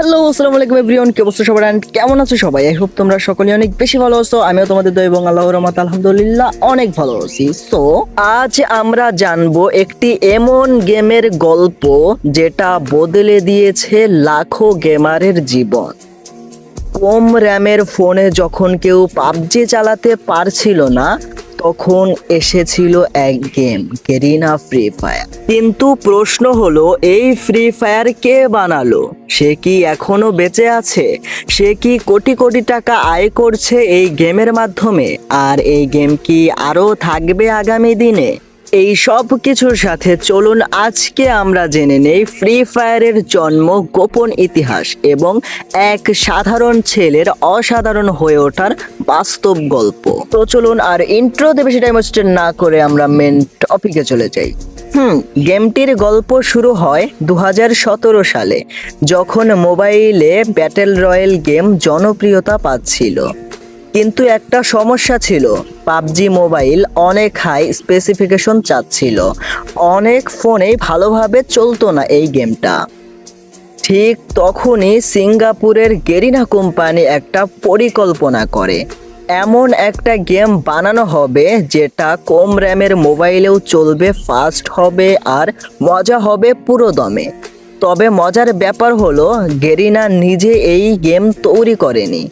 Hello, আসসালামু আলাইকুম everyone, কি অবস্থা সবার? অ্যান্ড কেমন আছো সবাই? আই হোপ তোমরা সকলে অনেক বেশি ভালো আছো। আমিও তোমাদের দয় এবং আল্লাহ রহমত, আলহামদুলিল্লাহ, অনেক ভালো আছি। সো আজ আমরা জানব একটি এমন গেমের গল্প যেটা বদলে দিয়েছে লাখো গেমারের জীবন। কম র্যামের ফোনে যখন কেউ পাবজি চালাতে পারছিল না, তখন এসেছিল এক গেম, গেরিনা ফ্রি ফায়ার। কিন্তু প্রশ্ন হলো, এই ফ্রি ফায়ার কে বানালো? সে কি এখনও বেঁচে আছে? সে কি কোটি কোটি টাকা আয় করছে এই গেমের মাধ্যমে? আর এই গেম কি আরও থাকবে আগামী দিনে? এই সব কিছুর সাথে চলুন আজকে আমরা জেনে নেই ফ্রি ফায়ারের জন্ম, গোপন ইতিহাস এবং এক সাধারণ ছেলের অসাধারণ হয়ে ওঠার বাস্তব গল্প। তো চলুন আর ইন্ট্রোতে বেশি টাইম ওয়েস্ট না করে আমরা মেন টপিকে চলে যাই। হুম গেমটির গল্প শুরু হয় দু হাজার সতেরো সালে, যখন মোবাইলে ব্যাটেল রয়্যাল গেম জনপ্রিয়তা পাচ্ছিল। কিন্তু একটা সমস্যা ছিল। পাবজি মোবাইল অনেক হাই স্পেসিফিকেশন চাচ্ছিল। অনেক ফোনেই ভালোভাবে চলতো না এই গেমটা। ঠিক তখনই সিঙ্গাপুরের গেরিনা কোম্পানি একটা পরিকল্পনা করে। এমন একটা গেম বানানো হবে যেটা কম র্যামের মোবাইলেও চলবে, ফাস্ট হবে আর মজা হবে পুরো দমে। তবে মজার ব্যাপার হলো, গেরিনা নিজে এই গেম তৈরি করেনি।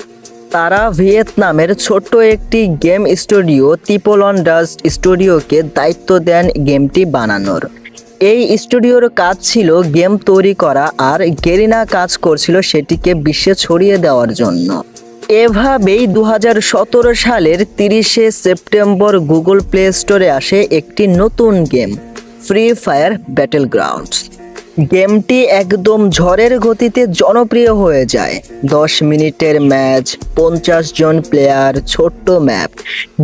তারা ভিয়েতনামের ছোট্ট একটি গেম স্টুডিও তিপোলন ডাস্ট স্টুডিওকে দায়িত্ব দেন গেমটি বানানোর। এই স্টুডিওর কাজ ছিল গেম তৈরি করা আর গেরিনা কাজ করছিল সেটিকে বিশ্বে ছড়িয়ে দেওয়ার জন্য। এভাবেই দু হাজার সতেরো সালের তিরিশে সেপ্টেম্বর গুগল প্লে স্টোরে আসে একটি নতুন গেম ফ্রি ফায়ার ব্যাটেল গ্রাউন্ডস গেমটি একদম ঝড়ের গতিতে জনপ্রিয় হয়ে যায়। দশ মিনিটের ম্যাচ, পঞ্চাশ জন প্লেয়ার, ছোট্ট ম্যাপ।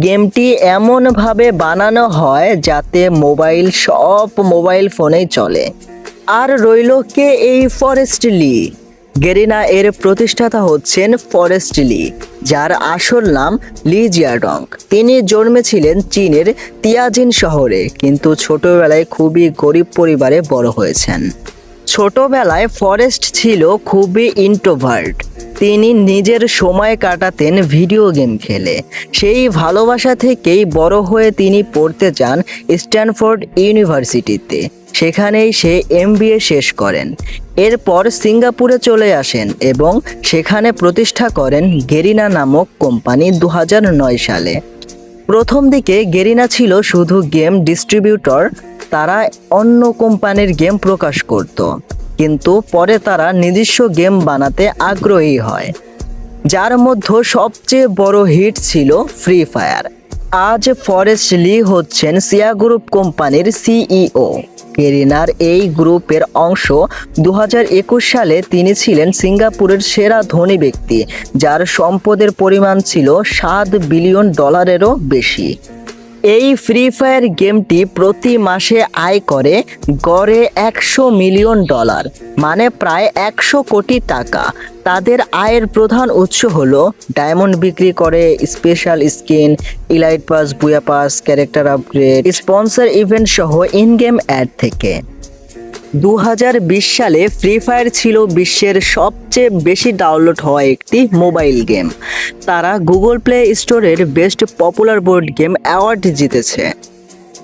গেমটি এমনভাবে বানানো হয় যাতে মোবাইল, সব মোবাইল ফোনেই চলে। আর রইল কে এই ফরেস্ট লি। গেরিনা এর প্রতিষ্ঠাতা হচ্ছেন ফরেস্ট লি, যার আসল নাম লি জিয়াডং তিনি জন্মেছিলেন চীনের তিয়াজিন শহরে, কিন্তু ছোটবেলায় খুবই গরিব পরিবারে বড় হয়েছেন। ছোটবেলায় ফরেস্ট ছিল খুবই ইন্ট্রোভার্ট তিনি নিজের সময় কাটাতেন ভিডিও গেম খেলে। সেই ভালোবাসা থেকেই বড় হয়ে তিনি পড়তে যান স্ট্যানফোর্ড ইউনিভার্সিটিতে। সেখানেই সে এমবিএ শেষ করেন। এরপর সিঙ্গাপুরে চলে আসেন এবং সেখানে প্রতিষ্ঠা করেন গেরিনা নামক কোম্পানি দু হাজার নয় সালে। প্রথম দিকে গেরিনা ছিল শুধু গেম ডিস্ট্রিবিউটর, তারা অন্য কোম্পানির গেম প্রকাশ করত, কিন্তু পরে তারা নিজস্ব গেম বানাতে আগ্রহী হয়, যার মধ্যে সবচেয়ে বড় হিট ছিল ফ্রি ফায়ার। আজ ফরেস্ট লি হচ্ছেন সিয়া গ্রুপ কোম্পানির সিইও। কেরিনার এই গ্রুপের অংশ দু হাজার একুশ সালে তিনি ছিলেন সিঙ্গাপুরের সেরা ধনী ব্যক্তি, যার সম্পদের পরিমাণ ছিল সাত বিলিয়ন ডলারেরও বেশি। এই ফ্রি ফায়ার গেমটি প্রতি মাসে আয় করে গড়ে একশো মিলিয়ন ডলার মানে প্রায় একশো কোটি টাকা। তাদের আয়ের প্রধান উৎস হলো ডায়মন্ড বিক্রি করে special skin elite pass booyah pass character upgrade sponsor event সহ ইন গেম অ্যাড থেকে। দু হাজার বিশ সালে ফ্রি ফায়ার ছিল বিশ্বের সবচেয়ে বেশি ডাউনলোড হওয়া একটি মোবাইল গেম তারা গুগল প্লে স্টোরের best popular board game award জিতেছে।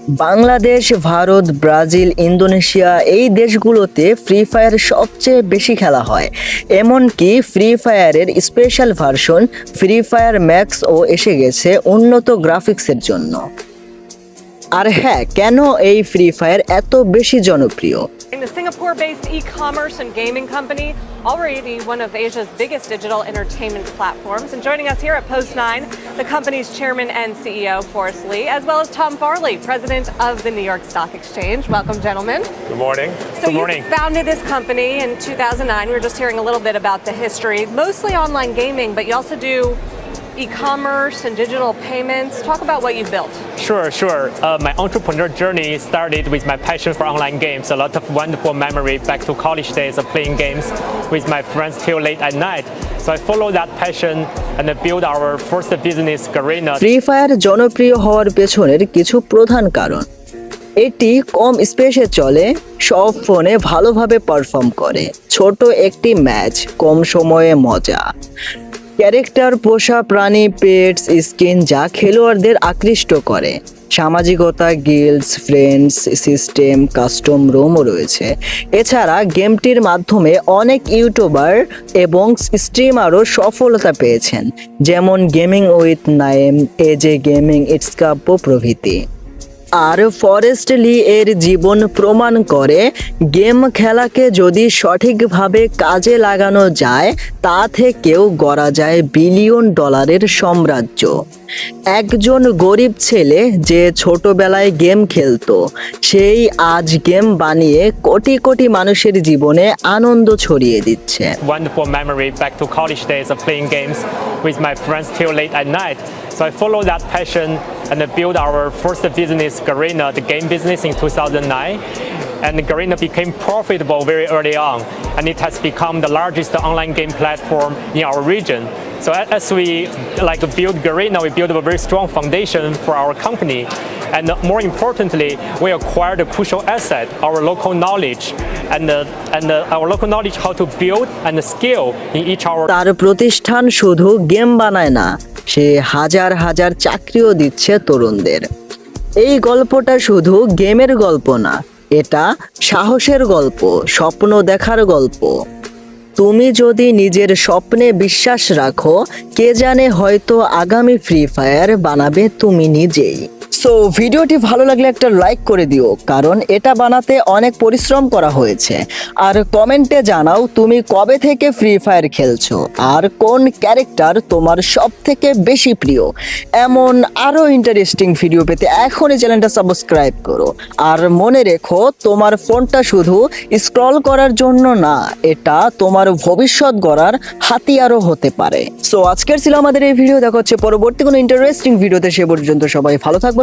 বাংলাদেশ, ভারত, ব্রাজিল, ইন্দোনেশিয়া এই দেশগুলোতে ফ্রি ফায়ার সবচেয়ে বেশি খেলা হয়। এমনকি ফ্রি ফায়ারের স্পেশাল ভার্সন ফ্রি ফায়ার ম্যাক্সও এসে গেছে উন্নত গ্রাফিক্সের জন্য। আর হ্যাঁ কেন এই ফ্রি ফায়ার এত বেশি জনপ্রিয়? The Singapore based e commerce and gaming company, already one of Asia's biggest digital entertainment platforms. And joining us here at Post 9, the company's chairman and CEO, Forrest Lee, as well as Tom Farley, president of the New York Stock Exchange. Welcome, gentlemen. Good morning. So, Good you morning. founded this company in 2009. We were just hearing a little bit about the history, mostly online gaming, but you also do e commerce and digital payments. Talk about what you built. Sure, sure. Uh, my entrepreneur journey started with my passion for online games. A lot of wonderful memory back to college days of playing games with my friends till late at night. So I followed that passion and built our first business, Garena. Free fire জনপ্রিয় হওয়ার পেছনের কিছু প্রধান কারণ এটি কম স্পেসে চলে সব ফোনে ভালোভাবে পারফর্ম করে ছোট একটি ম্যাচ কম সময়ে মজা ক্যারেক্টার, পোষা প্রাণী পেটস স্কিন যা খেলোয়াড়দের আকৃষ্ট করে। সামাজিকতা গিল্ডস ফ্রেন্ডস সিস্টেম কাস্টম রুমও রয়েছে। এছাড়া গেমটির মাধ্যমে অনেক ইউটিউবার এবং স্ট্রিমারও সফলতা পেয়েছেন, যেমন গেমিং উইথ নাইম এজে গেমিং ইটস কাপ্পো প্রভৃতি। আর ফরেস্ট লি এর জীবন প্রমাণ করে, গেম খেলাকে যদি সঠিকভাবে কাজে লাগানো যায়, তা থেকেও গড়া যায় বিলিয়ন ডলারের সাম্রাজ্য। একজন গরিব ছেলে যে ছোটবেলায় গেম খেলতো, সেই আজ গেম বানিয়ে কোটি কোটি মানুষের জীবনে আনন্দ ছড়িয়ে দিচ্ছে। So I followed that passion and I built our first business Garena, the game business in 2009. And Garena became profitable very early on, and it has become the largest online game platform in our region. So a- as we like build Garena, we build a very strong foundation for our company. And more importantly, we acquired a crucial asset, our local knowledge, and, uh, and uh, our local knowledge how to build and scale in each our তার প্রতিষ্ঠান শুধু game বানায় না সে হাজার হাজার চাকরিও দিচ্ছে তরুণদের এই গল্পটা শুধু গেমের গল্প না, এটা সাহসের গল্প, স্বপ্ন দেখার গল্প। তুমি যদি নিজের স্বপ্নে বিশ্বাস রাখো, কে জানে হয়তো আগামী ফ্রি ফায়ার বানাবে তুমি নিজেই। সো ভিডিওটি ভালো লাগলে একটা লাইক করে দিও, কারণ এটা বানাতে অনেক পরিশ্রম করা হয়েছে। আর কমেন্টে জানাও তুমি কবে থেকে ফ্রি ফায়ার খেলছো, আর কোন ক্যারেক্টার তোমার সব থেকে বেশি প্রিয়। এমন আরও ইন্টারেস্টিং ভিডিও পেতে এখনই চ্যানেলটা সাবস্ক্রাইব করো। আর মনে রেখো, তোমার ফোনটা শুধু স্ক্রল করার জন্য না, এটা তোমার ভবিষ্যৎ গড়ার হাতিয়ারও হতে পারে। সো আজকের ছিল আমাদের এই ভিডিও দেখা হচ্ছে পরবর্তী কোনো ইন্টারেস্টিং ভিডিওতে সে পর্যন্ত সবাই ভালো থাকবা